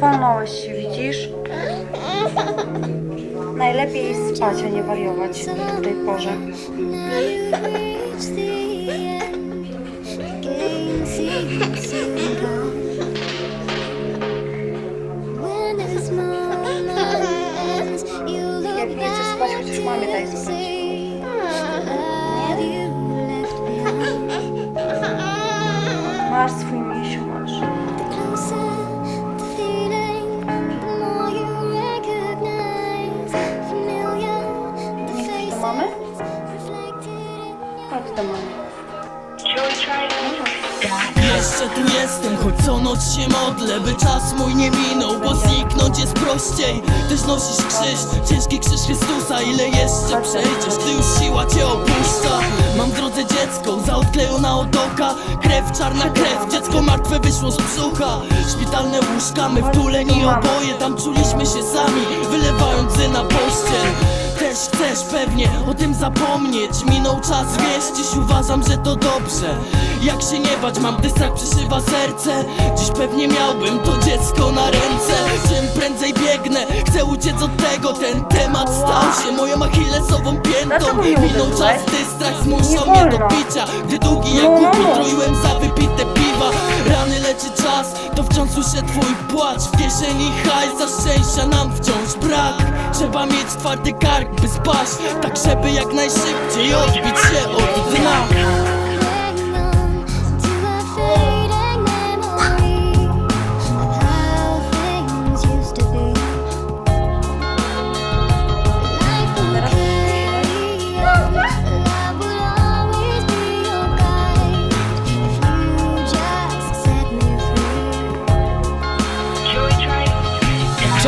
Walnąłeś się, widzisz? Najlepiej spać, a nie wariować w tej porze. Jak nie chcesz spać, chociaż mamie daj spać. Chodź do mamy. Jeszcze tu jestem, choć co noc się modlę By czas mój nie minął, bo zniknąć jest prościej. Też nosisz krzyż, ciężki krzyż Chrystusa Ile jeszcze przejdziesz, ty już siła cię opuszcza? Mam w drodze dziecko, zaodklejona od oka Krew, czarna krew, dziecko martwe wyszło z brzucha. Szpitalne łóżka, my wtuleni oboje Tam czuliśmy się sami, wylewając na pościel też chcesz pewnie o tym zapomnieć. Minął czas, wiesz, dziś uważam, że to dobrze. Jak się nie bać, mam gdy strach przyszywa serce. Dziś pewnie miałbym to dziecko na ręce. Czym prędzej biegnę, chcę uciec od tego. Ten temat stał się moją achillesową piętą. Dlaczego nie Minął uderzyłeś? czas, gdy strach zmuszał Nie mnie do wolno. picia. Gdy długi jak No, no, głupi no. troiłem za wypite piwa Rany leczy czas, to wciąż słyszę twój płacz. W kieszeni hajs, za szczęścia nam wciąż brak. Trzeba mieć twardy kark, by spaść. Tak żeby jak najszybciej odbić się od dna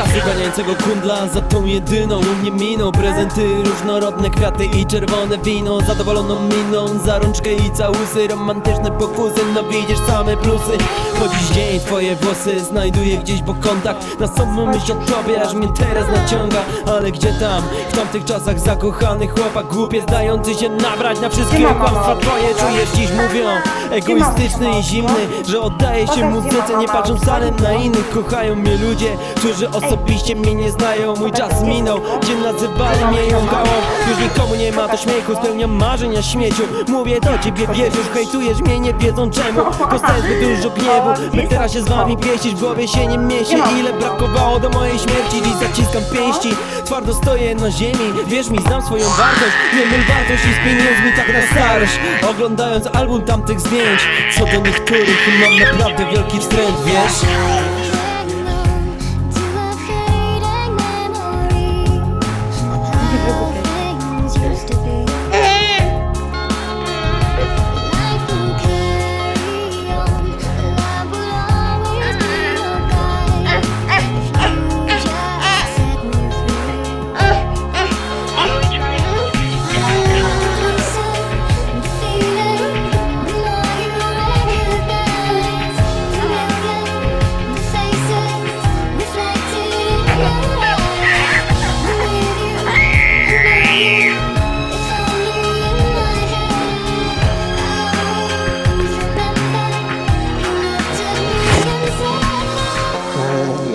Ganiającego kundla za tą jedyną U mnie miną. Prezenty, różnorodne kwiaty i czerwone wino. Zadowoloną miną, za rączkę i całusy. Romantyczne pokusy, no widzisz same plusy. Po dziś dzień twoje włosy znajduję gdzieś po kątach Na samą myśl o tobie, aż mnie teraz naciąga. Ale gdzie tam, w tamtych czasach zakochany chłopak Głupie zdający się nabrać na wszystkie kłamstwa ma? twoje Czujesz dziś mówią, egoistyczny i zimny Że oddaje się muzyce, nie patrzą wcale na innych. Kochają mnie ludzie, którzy osobiście mnie nie znają Mój czas minął, gdzie nazywali mnie jąkałą Już nikomu nie ma do śmiechu, spełniam marzenia śmieciu. Mówię do ciebie, wierzysz, hejtujesz mnie, nie wiedzą czemu. Dostałem zbyt dużo gniewu, by teraz się z wami pieścić W głowie się nie mieści, ile brakowało do mojej śmierci Dziś zaciskam pięści, twardo stoję na ziemi Wierz mi, znam swoją wartość, nie myl wartości z pieniędzmi tak na starość. Oglądając album tamtych zdjęć, co do niektórych mam naprawdę wielki wstręt, wiesz?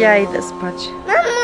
Ja idę spać. Mamo!